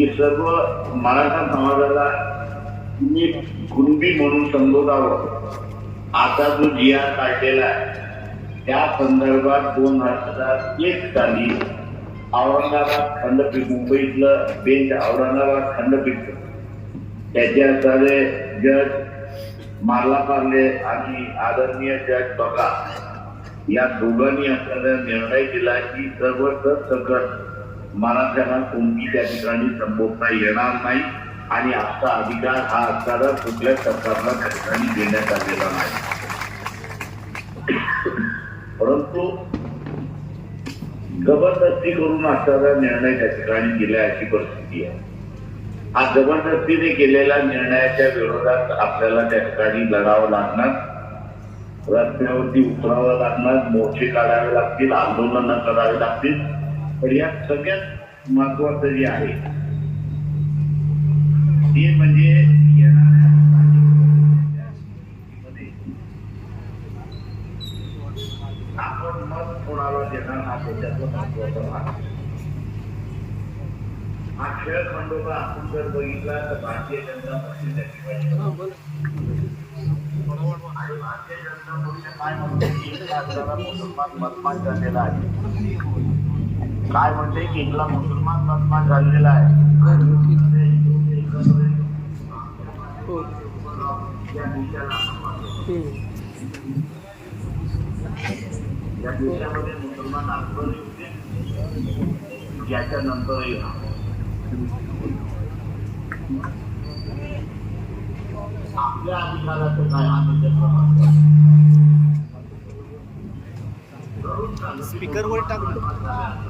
की सर्व मराठा समाजाला तुम्ही कुणबी म्हणून संबोधावं. आता जो जिया काढलेला आहे त्या संदर्भात दोन हजार एक साली औरंगाबाद खंडपीठ मुंबईतलं बेंच औरंगाबाद खंडपीठ. त्याच्या सारे जज मारला पार्ले आणि आदरणीय जज बघा या दोघांनी आपल्याला निर्णय दिला की सर्व सकट मराठ्यांना कोणती त्या ठिकाणी संबोधता येणार नाही आणि आजचा अधिकार हा असताना कुठल्या सरकारला त्या ठिकाणी देण्यात आलेला नाही. परंतु जबरदस्ती करून असणारा निर्णय त्या ठिकाणी दिला अशी परिस्थिती आहे. हा जबरदस्तीने केलेल्या निर्णयाच्या विरोधात आपल्याला त्या ठिकाणी लढावं लागणार रस्त्यावरती उतरावं लागणार मोर्चे काढावे लागतील आंदोलनं करावी लागतील. पण यात सगळ्यात महत्वाचं जे आहे ते म्हणजे येणाऱ्या मध्ये आपण मत कोणाला देणार हा त्याच्यातला महत्त्वाचा भाग आहे. हा खेळ खंडोबा आपण जर बघितला तर भारतीय जनता पक्ष त्या ठिकाणी आणि भारतीय जनता पक्ष काय म्हणते की इथला आपल्याला मुसलमान मतमान झालेला आहे काय म्हणते? की इथला मुसलमान बदमान झालेला आहे. या देशामध्ये मुसलमान अकबर याच्या नंतरही आपल्या अधिकाराचं काय आम्ही त्याचा वापर करून स्पीकरवर टाकलं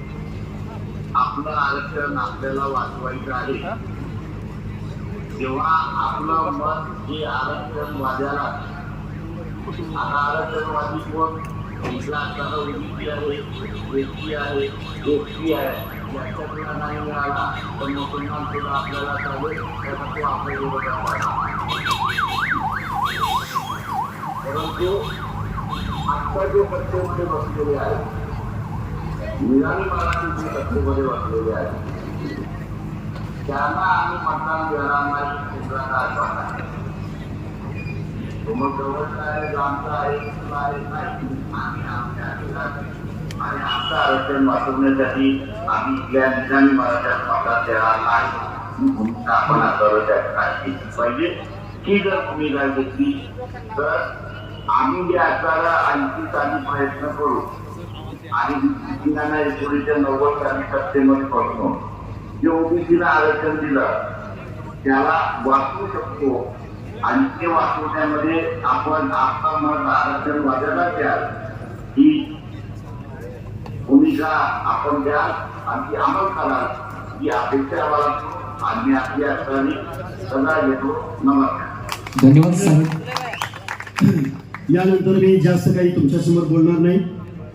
आपलं आरक्षण आपल्याला वाचवायचं आहे. तेव्हा आपलं मत हे आरक्षण वाद्याला आता आरक्षणवादी कोण? इथला असताना ओबीसी आहे एसटी आहे एसटी आहे. याच्यातला नाही मिळाला तर मुसलमान सुद्धा आपल्याला चालेल त्याचा तो आपल्या. परंतु आत्ता जो पक्षामध्ये बसलेले आहे निराळी मराठी जे सत्तेमध्ये आहे. त्यांना आम्ही मतदान देणार नाही आहे मग जवळचा आहे लांबचा आहे आहे नाही. आम्ही आमच्या आणि आमचं आरक्षण वाचवण्यासाठी आम्ही इथल्या मतदान देणार नाही. ही भूमिका आपण आता त्या पाहिजे. ही जर भूमिका घेतली तर आम्ही या असणारा आणखी काही प्रयत्न करू आणि किनाना एकोणीसशे नव्वद साली सत्तेमध्ये बसतो जे ओबीसीला आरक्षण दिलं त्याला वाचवू शकतो. आणि ते वाचवण्यामध्ये आपण आपला मत आरक्षण वाजायला द्याल. ही भूमिका आपण द्याल आणि ती अंमल कराल ही अपेक्षा आम्हाला आम्ही आपली असताना सदा घेतो नमस्कार. धन्यवाद यानंतर मी जास्त काही तुमच्यासमोर बोलणार नाही.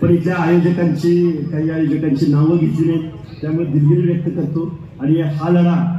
पण इथल्या आयोजकांची काही आयोजकांची नावं घेतली नाहीत त्यामुळे दिलगिरी व्यक्त करतो. आणि हा लढा